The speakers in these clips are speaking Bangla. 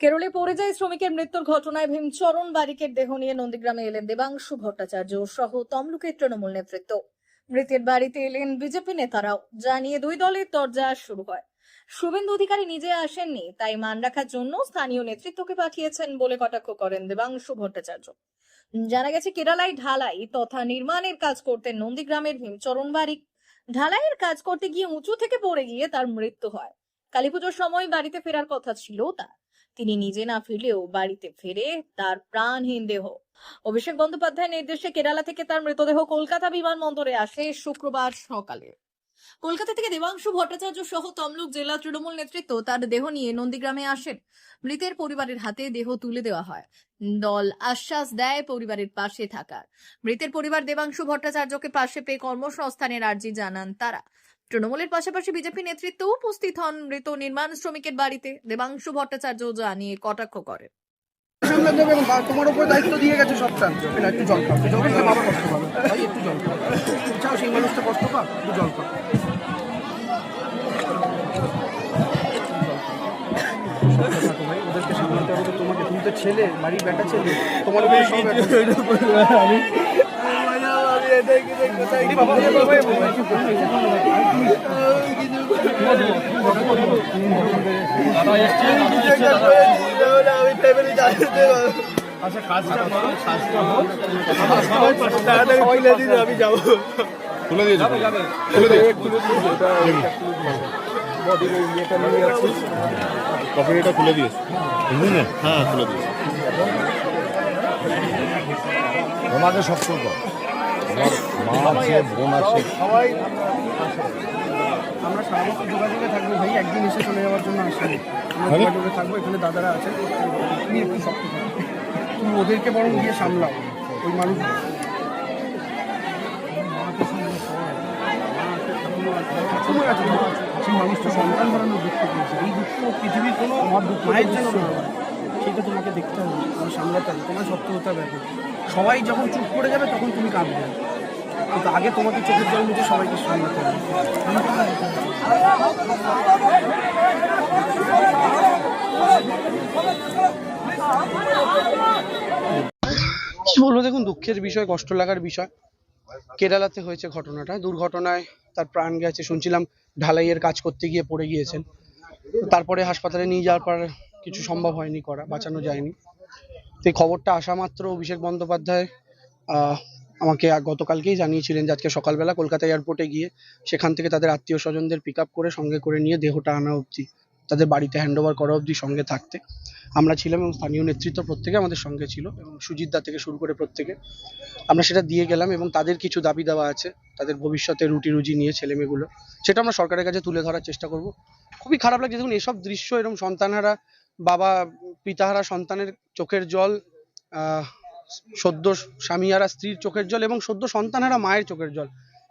কেরলে পরিযায়ী শ্রমিকের মৃত্যুর ঘটনায় ভীমচরণ বারিকের দেহ নিয়ে নন্দীগ্রামে এলেন দেবাংশু ভট্টাচার্য সহ তমলুকের তৃণমূল নেতৃত্ব। মৃতের বাড়িতে এলেন বিজেপি নেতারাও। জানিয়ে দুই দলের তরজা শুরু হয়। শুভেন্দু অধিকারী নিজে আসেননি, তাই মান রাখার জন্য স্থানীয় নেতৃত্বকে পাঠিয়েছেন বলে কটাক্ষ করেন দেবাংশু ভট্টাচার্য। জানা গেছে, কেরালায় ঢালাই তথা নির্মাণের কাজ করতেন নন্দীগ্রামের ভীমচরণ বারিক। ঢালাইয়ের কাজ করতে গিয়ে উঁচু থেকে পড়ে গিয়ে তার মৃত্যু হয়। কালীপুজোর সময় বাড়িতে ফেরার কথা ছিল তার। তিনি নিজে না ফিরলেও বাড়িতে ফিরে তার প্রাণহীন দেহ। অভিষেক বন্দ্যোপাধ্যায়ের নির্দেশে কেরালা থেকে তার মৃতদেহ কলকাতা বিমানবন্দরে আসে শুক্রবার সকালে। কলকাতা থেকে দেবাংশু ভট্টাচার্য সহ তমলুক জেলা তৃণমূল নেতৃত্ব তার দেহ নিয়ে নন্দীগ্রামে আসেন। মৃতের পরিবারের হাতে দেহ তুলে দেওয়া হয়। দল আশ্বাস দেয় পরিবারের পাশে থাকার। মৃতের পরিবার দেবাংশু ভট্টাচার্যকে পাশে পেয়ে কর্মসংস্থানের আর্জি জানান তারা। তৃণমূলের পাশাপাশি বিজেপি নেতৃত্ব উপস্থিত হন মৃত নির্মাণ শ্রমিকের বাড়িতে দেবাংশু ভট্টাচার্য জানিয়ে কটাক্ষ করেন তোমাকে তুমি তো ছেলে বাড়ির বেটা ছেলে তোমার উপর সব এখন। আচ্ছা কাজটা করো কাজটা হোক সবাই আমি যাব খুলে দিয়েছি। খুলে দিয়ে কফিটা খুলে দিয়েছি বুঝলেন হ্যাঁ খুলে দিয়েছি। তোমাকে সবসময় কর আমার মা আছে বোন আছে সবাই আমরা সারা বছর যোগাযোগে থাকব ভাই একদিন এসে চলে যাওয়ার জন্য আসেনি আমরা মানে? যোগাযোগে থাকব এখানে দাদারা আছেন তুমি একটু শক্ত তুমি ওদেরকে বরং গিয়ে সামলাও ওই মানুষ আছে, আছে। মানুষটা সন্তান হারানোর দুঃখ পেয়েছে এই দুঃখ পৃথিবীর কোনো মায়ের জন্য হয়। সেটা তোমাকে দেখতে হবে তোমার সামলাতে হবে, তোমার শক্ত হতে হবে এখন। সবাই যখন চুপ করে যাবে, তখন তুমি কাঁদবে। কিন্তু আগে তোমাকে চোখের জল মুছে সবাইকে সামলাতে হবে। বলব দেখুন, দুঃখের বিষয়, কষ্ট লাগার বিষয়। কেরালাতে হয়েছে ঘটনাটা, দুর্ঘটনায় তার প্রাণ গেছে, শুনছিলাম ঢালাইয়ের কাজ করতে গিয়ে পড়ে গিয়েছেন। তারপরে হাসপাতালে নিয়ে যাওয়ার পর কিছু সম্ভব হয়নি করা, বাঁচানো যায়নি। তো এই খবরটা আসা মাত্র অভিষেক বন্দ্যোপাধ্যায় আমাকে গতকালকেই জানিয়েছিলেন যে আজকে সকালবেলা কলকাতা এয়ারপোর্টে গিয়ে সেখান থেকে তাদের আত্মীয় স্বজনদের পিক করে সঙ্গে করে নিয়ে দেহটা আনা অবধি, তাদের বাড়িতে হ্যান্ড ওভার করা অবধি সঙ্গে থাকতে। আমরা ছিলাম এবং স্থানীয় নেতৃত্ব প্রত্যেকে আমাদের সঙ্গে ছিল এবং সুজিত দা থেকে শুরু করে প্রত্যেকে। আমরা সেটা দিয়ে গেলাম এবং তাদের কিছু দাবি দেওয়া আছে, তাদের ভবিষ্যতে রুটি রুজি নিয়ে ছেলে মেয়েগুলো সেটা আমরা সরকারের কাছে তুলে ধরার চেষ্টা করব। খুবই খারাপ লাগছে, দেখুন, এসব দৃশ্য এরকম সন্তানহারা বাবা পিতাহারা সন্তানের চোখের জল আহ, সদ্য স্বামীহারা স্ত্রীর চোখের জল এবং সদ্য সন্তানহারা মায়ের চোখের জল।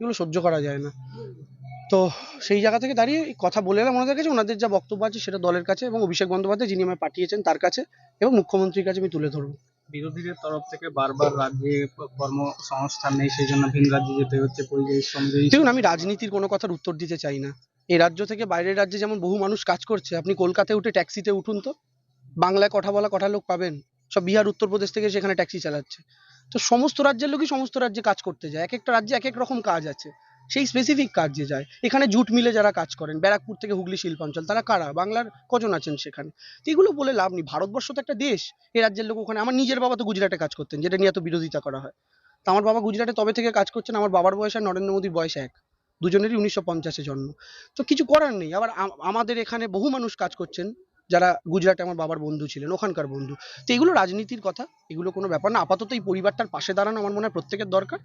এগুলো সহ্য করা যায় না। তো সেই জায়গা থেকে দাঁড়িয়ে এই কথা বলে এলাম ওনাদের কাছে। ওনাদের যা বক্তব্য আছে সেটা দলের কাছে এবং অভিষেক বন্দ্যোপাধ্যায় যিনি আমায় পাঠিয়েছেন তার কাছে এবং মুখ্যমন্ত্রীর কাছে আমি তুলে ধরবো। বিরোধীদের তরফ থেকে বারবার রাজ্যে কর্মসংস্থান নেই সেই জন্য ভিন রাজ্যে যেতে হচ্ছে পরিযায়ী শ্রমিক দেখুন আমি রাজনীতির কোনো কথার উত্তর দিতে চাই না। এই রাজ্য থেকে বাইরের রাজ্যে যেমন বহু মানুষ কাজ করছে, আপনি কলকাতায় উঠে ট্যাক্সিতে উঠুন তো। বাংলায় কথা বলা কটা লোক পাবেন। সব বিহার, উত্তরপ্রদেশ থেকে সেখানে ট্যাক্সি চালাচ্ছে। তো সমস্ত রাজ্যের লোকই সমস্ত রাজ্যে কাজ করতে যায়। এক একটা রাজ্যে এক এক রকম কাজ আছে। সেই স্পেসিফিক কাজে যায়। এখানে জুট মিলে যারা কাজ করেন, ব্যারাকপুর থেকে হুগলি শিল্পাঞ্চল তারা কারা? বাংলার কজন আছেন সেখানে? এগুলো বলে লাভ নেই। ভারতবর্ষ তো একটা দেশ। এই রাজ্যের লোক ওখানে, আমার নিজের বাবা তো গুজরাটে কাজ করতেন, যেটা নিয়ে এত বিরোধিতা করা হয়। তো আমার বাবা গুজরাটে তবে থেকে কাজ করছেন, আমার বাবার বয়স আর নরেন্দ্র মোদীর বয়স এক। দুজনেরই উনিশশো পঞ্চাশে জন্ম। তো কিছু করার নেই। আবার আম- আমাদের এখানে বহু মানুষ কাজ করছেন, যারা গুজরাটে আমার বাবার বন্ধু ছিলেন, ওখানকার বন্ধু। তো এগুলো রাজনীতির কথা, এগুলো কোনো ব্যাপার না। আপাতত এই পরিবারটার পাশে দাঁড়ানো আমার মনে হয় প্রত্যেকের দরকার।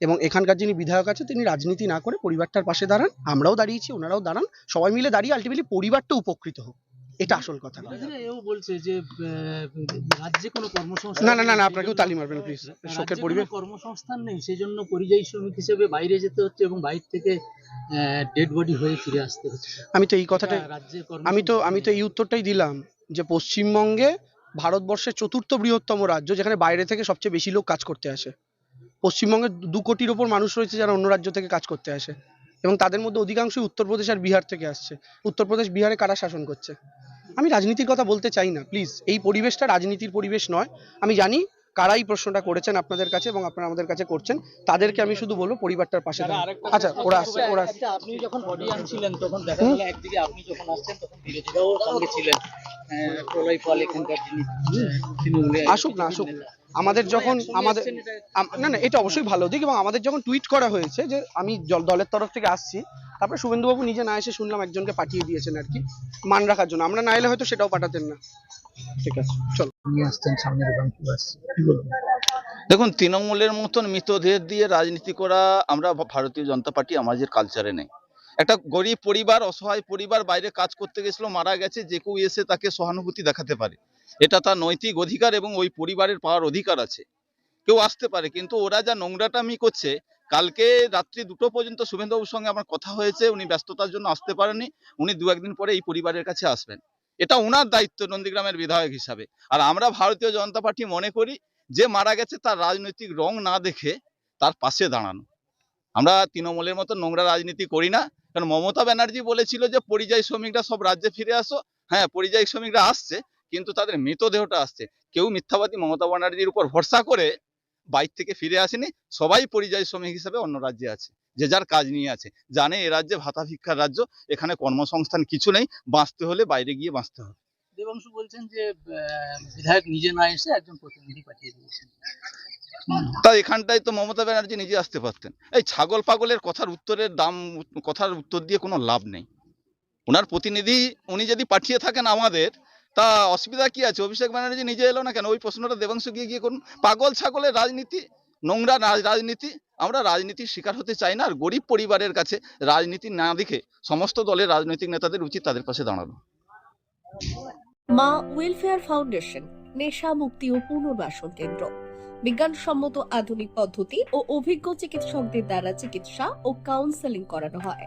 এবং এখানকার যিনি বিধায়ক আছে তিনি রাজনীতি না করে পরিবারটার পাশে দাঁড়ান। আমরাও দাঁড়িয়েছি, ওনারাও দাঁড়ান। সবাই মিলে দাঁড়িয়ে আলটিমেটলি পরিবারটা উপকৃত হোক। এটা আসল কথা। এও বলছে যে রাজ্যে কোনো কর্মসংস্থান না না না না আপনাকেও তালি মারবেন প্লিজ শোকের পরিবেশ। কর্মসংস্থান নেই সেই জন্য পরিযায়ী শ্রমিক হিসেবে বাইরে যেতে হচ্ছে এবং বাইরে থেকে ডেড বডি হয়ে ফিরে আসতে হচ্ছে। আমি তো এই কথাটা আমি তো আমি তো এই উত্তরটাই দিলাম যে পশ্চিমবঙ্গে ভারতবর্ষের চতুর্থ বৃহত্তম রাজ্য যেখানে বাইরে থেকে সবচেয়ে বেশি লোক কাজ করতে আসে। পশ্চিমবঙ্গে দু কোটির ওপর মানুষ রয়েছে যারা অন্য রাজ্য থেকে কাজ করতে আসে। এবং তাদের মধ্যে অধিকাংশই উত্তরপ্রদেশ আর বিহার থেকে আসছে। উত্তরপ্রদেশ বিহারে কারা শাসন করছে? আমি রাজনীতির কথা বলতে চাই না প্লিজ এই পরিবেশটা রাজনীতির পরিবেশ নয়। আমি জানি কারাই প্রশ্নটা করেছেন আপনাদের কাছে এবং আপনারা আমাদের কাছে করছেন। তাদেরকে আমি শুধু বলব পরিবারটার পাশে আচ্ছা ওরা আসছে ওরা আচ্ছা, আপনি যখন বডি আনছিলেন তখন দেখা গেল একদিকে আপনি যখন আসছেন তখন ধীরে ধীরেও সঙ্গে ছিলেন। তৃণমূলে আসুক না আসুক। আমাদের যখন আমাদের না না এটা অবশ্যই ভালো দিক এবং আমাদের যখন টুইট করা হয়েছে যে আমি দলের তরফ থেকে আসছি তারপরে শুভেন্দুবাবু নিজে না এসে শুনলাম একজনকে পাঠিয়ে দিয়েছেন আর কি মান রাখার জন্য। আমরা না এলে হয়তো সেটাও পাঠাতেন না। ঠিক আছে। চলো। নিয়ে আসছেন সামনে কি বলবেন দেখুন তৃণমূলের মতন মৃতদেহ দিয়ে রাজনীতি করা আমরা ভারতীয় জনতা পার্টি আমাদের কালচারে নেই। একটা গরিব পরিবার অসহায় পরিবার বাইরে কাজ করতে গেছিল মারা গেছে যে কেউ এসে তাকে সহানুভূতি দেখাতে পারে। এটা তার নৈতিক অধিকার এবং ওই পরিবারের পাওয়ার অধিকার আছে। কেউ আসতে পারে কিন্তু ওরা যা নোংরাটামি করছে কালকে রাত্রি দুটো পর্যন্ত শুভেন্দুবাবুর সঙ্গে আমার কথা হয়েছে, উনি ব্যস্ততার জন্য আসতে পারেননি, উনি দু একদিন পরে এই পরিবারের কাছে আসবেন। এটা ওনার দায়িত্ব নন্দীগ্রামের বিধায়ক হিসাবে। আর আমরা ভারতীয় জনতা পার্টি মনে করি, যে মারা গেছে তার রাজনৈতিক রং না দেখে তার পাশে দাঁড়ানো। আমরা তৃণমূলের মতো নোংরা রাজনীতি করি না, কারণ মমতা ব্যানার্জি বলেছিল যে, পরিযায়ী শ্রমিকরা সব রাজ্যে ফিরে আসো। হ্যাঁ পরিযায়ী শ্রমিকরা আসছে, কিন্তু তাদের মৃতদেহটা আসছে। কেউ মিথ্যাবাদী মমতা ব্যানার্জির উপর ভরসা করে বাইর থেকে ফিরে আসেনি সবাই পরিযায়ী শ্রমিক হিসেবে অন্য রাজ্যে আছে যে যার কাজ নিয়ে আছে জানে এ রাজ্যে ভাতা ভিক্ষার রাজ্য এখানে কর্মসংস্থান কিছু নেই বাঁচতে হলে বাইরে গিয়ে বাঁচতে হবে। দেবাংশু বলছেন যে বিধায়ক নিজে না এসে একজন প্রতিনিধি পাঠিয়ে দিয়েছেন। তা এখানটায় তো মমতা ব্যানার্জি নিজে আসতে পারতেন। এই ছাগল পাগলের কথার উত্তরের দাম কথার উত্তর দিয়ে কোনো লাভ নেই। ওনার প্রতিনিধি উনি যদি পাঠিয়ে থাকেন আমাদের তা অসুবিধা কি আছে? অভিষেক ব্যানার্জি নিজে এলো না কেন? ওই প্রশ্নটা দেবাংশু গিয়ে গিয়ে করুন। পাগল, ছাগলের রাজনীতি, নোংরা রাজনীতি, আমরা রাজনীতির শিকার হতে চাই না, আর গরিব পরিবারের কাছে রাজনীতি না দেখে সমস্ত দলের রাজনৈতিক নেতাদের উচিত তাদের পাশে দাঁড়ানো। মা ওয়েলফেয়ার ফাউন্ডেশন, নেশা মুক্তি ও পুনর্বাসন কেন্দ্র। বিজ্ঞানসম্মত আধুনিক পদ্ধতি ও অভিজ্ঞ চিকিৎসকদের দ্বারা চিকিৎসা ও কাউন্সেলিং করানো হয়।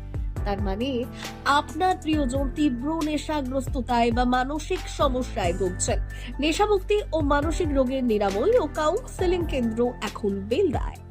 তার মানে আপনার প্রিয়জন তীব্র নেশাগ্রস্ততায় বা মানসিক সমস্যায় ভুগছেন। নেশামুক্তি ও মানসিক রোগের নিরাময় ও কাউন্সেলিং কেন্দ্র এখন বেলদায়